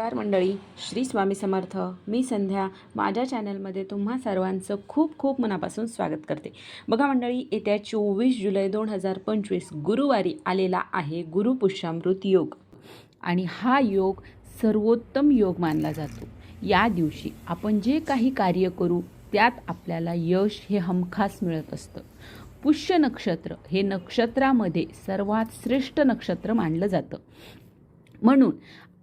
नमस्कार मंडळी. श्री स्वामी समर्थ. मी संध्या. माझ्या चॅनलमध्ये तुम्हा सर्वांचं खूप खूप मनापासून स्वागत करते. बघा मंडळी येत्या चोवीस जुलै दोन हजार पंचवीस गुरुवारी आलेला आहे गुरुपुष्यामृत योग. आणि हा योग सर्वोत्तम योग मानला जातो. या दिवशी आपण जे काही कार्य करू त्यात आपल्याला यश हे हमखास मिळत असतं. पुष्य नक्षत्र हे नक्षत्रामध्ये सर्वात श्रेष्ठ नक्षत्र मानलं जातं. म्हणून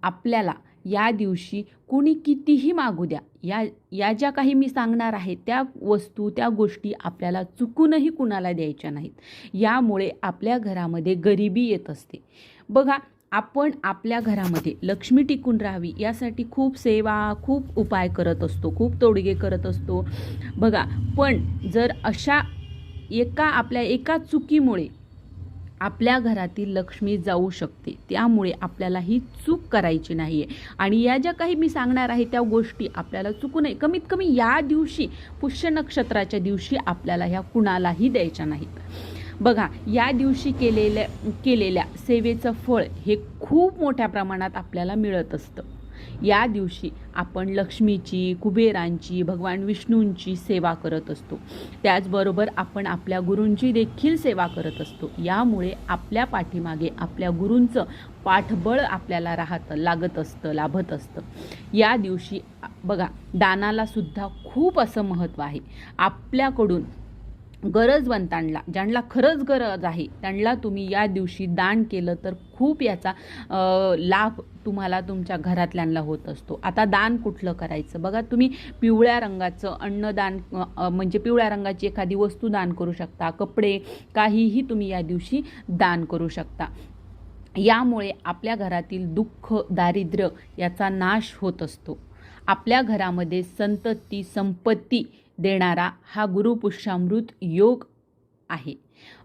आपल्याला या दिवशी कुणी कितीही मागू द्या. या या ज्या काही मी सांगणार आहे त्या वस्तू त्या गोष्टी आपल्याला चुकूनही कुणाला द्यायच्या नाहीत. यामुळे आपल्या घरामध्ये गरिबी येत असते. बघा आपण आपल्या घरामध्ये लक्ष्मी टिकून राहावी यासाठी खूप सेवा खूप उपाय करत असतो खूप तोडगे करत असतो. बघा पण जर अशा एका आपल्या एका चुकीमुळे आपल्या घरातील लक्ष्मी जाऊ शकते. त्यामुळे आपल्याला ही चूक करायची नाही आहे आणि या ज्या काही मी सांगणार आहे त्या गोष्टी आपल्याला चुकू नये. कमीत कमी या दिवशी पुष्य नक्षत्राच्या दिवशी आपल्याला ह्या कुणालाही द्यायच्या नाहीत. बघा या दिवशी केलेल्या केलेल्या सेवेचं फळ हे खूप मोठ्या प्रमाणात आपल्याला मिळत असतं. या दिवशी आपण लक्ष्मीची कुबेरांची भगवान विष्णूंची सेवा करत असतो. त्याचबरोबर आपण आपल्या गुरूंची देखील सेवा करत असतो. यामुळे आपल्या पाठीमागे आपल्या गुरूंचं पाठबळ आपल्याला राहतं लागत असतं लाभत असतं. या दिवशी बघा दानाला सुद्धा खूप असं महत्त्व आहे. आपल्याकडून गरजवंतांना ज्यांना खरंच गरज आहे त्यांना तुम्ही या दिवशी दान केलं तर खूप याचा लाभ तुम्हाला तुमच्या घरातल्यांना होत असतो. आता दान कुठलं करायचं? बघा तुम्ही पिवळ्या रंगाचं अन्नदान म्हणजे पिवळ्या रंगाची एखादी वस्तू दान करू शकता कपडे काहीही तुम्ही या दिवशी दान करू शकता. यामुळे आपल्या घरातील दुःख दारिद्र्य याचा नाश होत असतो. आपल्या घरामध्ये संतती संपत्ती देणारा हा गुरुपुष्यामृत योग आहे.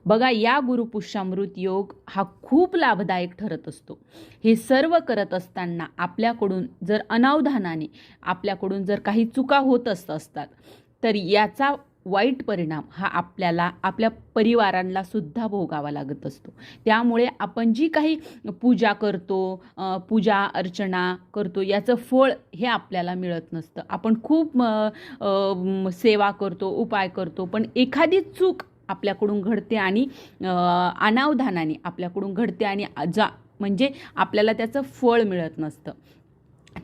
बघा या गुरुपुष्यामृत योग हा खूप लाभदायक ठरत असतो. हे सर्व करत असताना आपल्याकडून जर अनावधानाने आपल्याकडून जर काही चुका होत असत असतात तर याचा वाईट परिणाम हा आपल्याला आपल्या परिवारांना सुद्धा भोगावा लागत असतो. त्यामुळे आपण जी काही पूजा करतो पूजा अर्चना करतो याचं फळ हे आपल्याला मिळत नसतं. आपण खूप सेवा करतो उपाय करतो पण एखादी चूक आपल्याकडून घडते आणि अनावधानाने आपल्याकडून घडते आणि जा म्हणजे आपल्याला त्याचं फळ मिळत नसतं.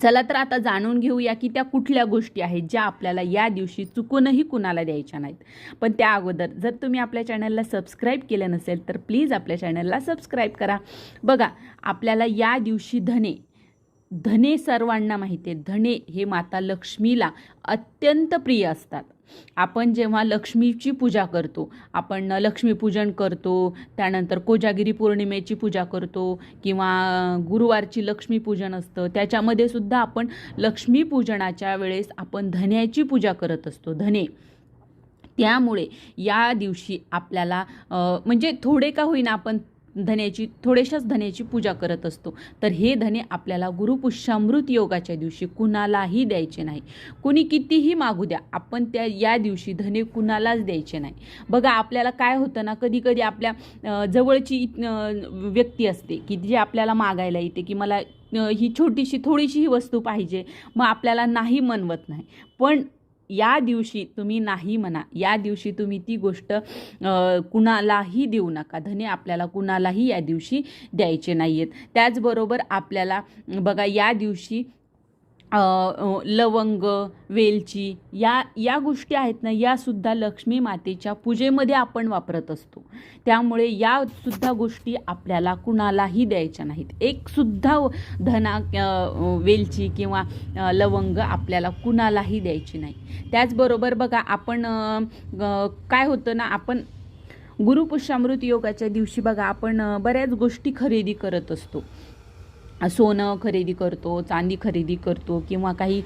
चला तर आता जाणून घेऊया की त्या कुठल्या गोष्टी आहेत ज्या आपल्याला या दिवशी चुकूनही कुणाला द्यायच्या नाहीत. पण त्या अगोदर जर तुम्ही आपल्या चॅनलला सबस्क्राईब केलं नसेल तर प्लीज आपल्या चॅनलला सबस्क्राईब करा. बघा आपल्याला या दिवशी धने धने सर्वांना माहिती आहे. धने हे माता लक्ष्मीला अत्यंत प्रिय असतात. आपण जेव्हा लक्ष्मीची पूजा करतो आपण लक्ष्मीपूजन करतो त्यानंतर कोजागिरी पौर्णिमेची पूजा करतो किंवा गुरुवारची लक्ष्मीपूजन असतं त्याच्यामध्ये सुद्धा आपण लक्ष्मीपूजनाच्या वेळेस आपण धन्याची पूजा करत असतो धने. त्यामुळे या दिवशी आपल्याला म्हणजे थोडे का होईना आपण धन्याची थोड्याशाच धन्याची पूजा करत असतो. तर हे धने आपल्याला गुरुपुष्यामृत योगाच्या दिवशी कुणालाही द्यायचे नाही. कुणी कितीही मागू द्या आपण त्या या दिवशी धने कुणालाच द्यायचे नाही. बघा आपल्याला काय होतं ना कधी कधी आपल्या जवळची व्यक्ती असते की जी आपल्याला मागायला येते की मला ही छोटीशी थोडीशी ही वस्तू पाहिजे मग आपल्याला नाही मनवत नाही. पण या दिवशी तुम्ही नाही म्हणा या दिवशी तुम्ही ती गोष्ट कुणालाही देऊ नका. धने आपल्याला कुणालाही या दिवशी द्यायचे नाही आहेत त्याचबरोबर आपल्याला बघा या दिवशी लवंग वेलची या या गोष्टी आहेत ना यासुद्धा लक्ष्मी मातेच्या पूजेमध्ये आपण वापरत असतो. त्यामुळे या सुद्धा गोष्टी आपल्याला कुणालाही द्यायच्या नाहीत. एकसुद्धा धना वेलची किंवा लवंग आपल्याला कुणालाही द्यायची नाही. त्याचबरोबर बघा आपण काय होतं ना आपण गुरुपुष्यामृत योगाच्या दिवशी बघा आपण बऱ्याच गोष्टी खरेदी करत असतो. सोनं खरेदी करतो चांदी खरेदी करतो किंवा काही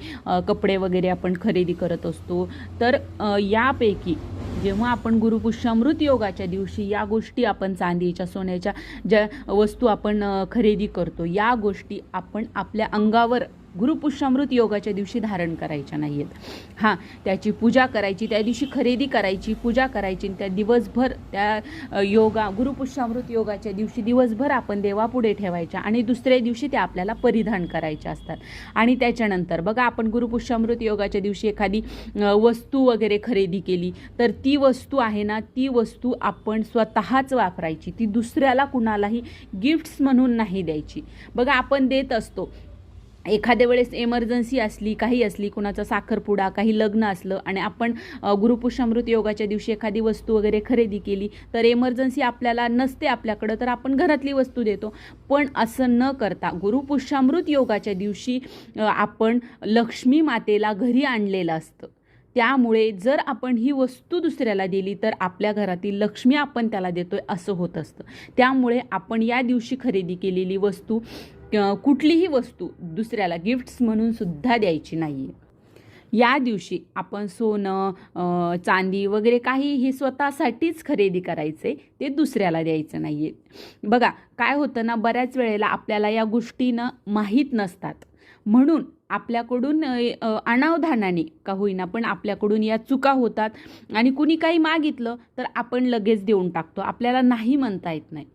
कपडे वगैरे आपण खरेदी करत असतो. तर यापैकी जेव्हा आपण गुरुपुष्यामृत योगाच्या दिवशी या गोष्टी आपण चांदीच्या सोन्याच्या ज्या वस्तू आपण खरेदी करतो या गोष्टी आपण आपल्या अंगावर गुरुपुष्यामृत योगाच्या दिवशी धारण करायच्या नाही आहेत हां त्याची पूजा करायची त्या दिवशी खरेदी करायची पूजा करायची आणि त्या दिवसभर त्या योगा गुरुपुष्यामृत योगाच्या दिवशी दिवसभर आपण देवापुढे ठेवायच्या आणि दुसऱ्या दिवशी त्या आपल्याला परिधान करायच्या असतात. आणि त्याच्यानंतर बघा आपण गुरुपुष्यामृत योगाच्या दिवशी एखादी वस्तू वगैरे खरेदी केली तर ती वस्तू आहे ना ती वस्तू आपण स्वतःच वापरायची. ती दुसऱ्याला कुणालाही गिफ्ट्स म्हणून नाही द्यायची. बघा आपण देत असतो. एखाद्या वेळेस एमर्जन्सी असली काही असली कुणाचा साखरपुडा काही लग्न असलं आणि आपण गुरुपुष्यामृत योगाच्या दिवशी एखादी वस्तू वगैरे खरेदी केली तर एमर्जन्सी आपल्याला नसते आपल्याकडं तर आपण घरातली वस्तू देतो. पण असं न करता गुरुपुष्यामृत योगाच्या दिवशी आपण लक्ष्मी मातेला घरी आणलेलं असतं. त्यामुळे जर आपण ही वस्तू दुसऱ्याला दिली तर आपल्या घरातील लक्ष्मी आपण त्याला देतोय असं होत असतं. त्यामुळे आपण या दिवशी खरेदी केलेली वस्तू कुठलीही वस्तू दुसऱ्याला गिफ्ट्स म्हणून सुद्धा द्यायची नाही या दिवशी आपण सोनं चांदी वगैरे काही हे स्वतःसाठीच खरेदी करायचे ते दुसऱ्याला द्यायचं नाही आहे बघा काय होतं ना बऱ्याच वेळेला आपल्याला या गोष्टीनं माहीत नसतात. म्हणून आपल्याकडून अनावधानाने का होईना पण आपल्याकडून या चुका होतात आणि कुणी काही मागितलं तर आपण लगेच देऊन टाकतो. आपल्याला नाही म्हणता येत नाही.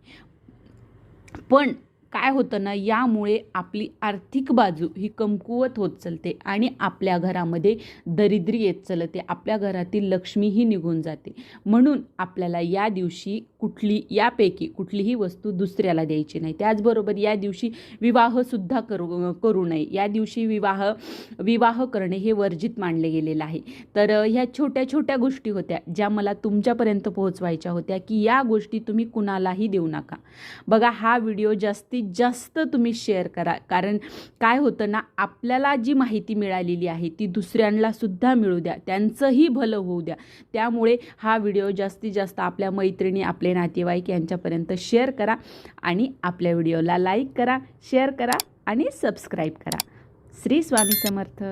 पण काय होतं ना यामुळे आपली आर्थिक बाजू ही कमकुवत होत चलते आणि आपल्या घरामध्ये दरिद्री येत चालते. आपल्या घरातील लक्ष्मीही निघून जाते. म्हणून आपल्याला या दिवशी कुठली यापैकी कुठलीही वस्तू दुसऱ्याला द्यायची नाही. त्याचबरोबर या दिवशी विवाहसुद्धा करू करू नये. या दिवशी विवाह विवाह करणे हे वर्जित मानले गेलेलं आहे. तर ह्या छोट्या छोट्या गोष्टी होत्या ज्या मला तुमच्यापर्यंत पोहोचवायच्या होत्या की या गोष्टी तुम्ही कुणालाही देऊ नका. बघा हा व्हिडिओ जास्ती जास्तीत जास्त तुम्ही शेअर करा. कारण काय होतं ना आपल्याला जी माहिती मिळालेली आहे ती दुसऱ्यांना सुद्धा मिळू द्या. त्यांचंही भलं होऊ द्या. त्यामुळे हा व्हिडिओ जास्तीत जास्त आपल्या मैत्रिणी आपले नातेवाईक यांच्यापर्यंत शेअर करा आणि आपल्या व्हिडिओला लाईक करा शेअर करा आणि सबस्क्राईब करा. श्री स्वामी समर्थ.